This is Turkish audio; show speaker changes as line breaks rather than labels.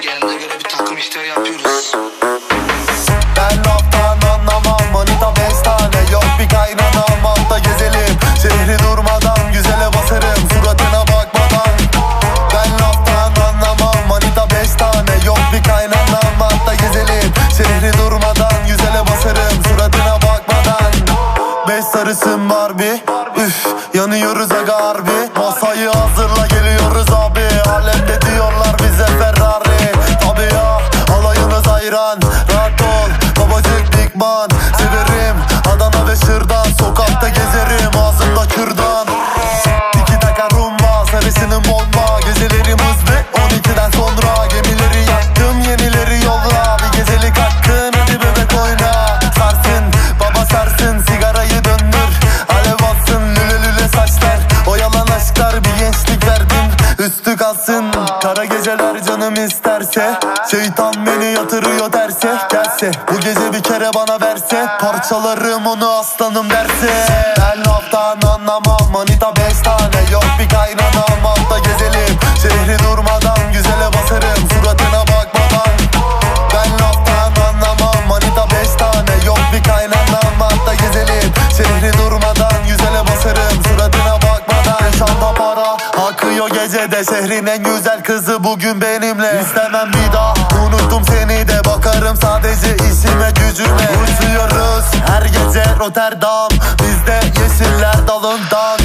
Kendine göre bir takım işte yapıyoruz.
Ben laftan anlamam manita beş tane Yok bir kaynanam altta gezelim. Şehri durmadan güzele basarım. Suratına bakmadan. Ben laftan anlamam manita beş tane Yok bir kaynanam altta gezelim. Şehri durmadan güzele basarım. Suratına bakmadan. Beş sarısın Barbie Üf yanıyoruz aga harbi. Masayı canım isterse Şeytan beni yatırıyor terse Gelse bu gece bir kere bana verse Parçalarım onu aslanım derse. Ben laftan anlamam manita beş tane Yok bir kaynanam akıyor gecede Şehrin en güzel kızı bugün benimle. İstemem bir daha unuttum seni de. Bakarım sadece işime gücüme. Uçuyoruz her gece Rotterdam. Bizde yeşiller dalından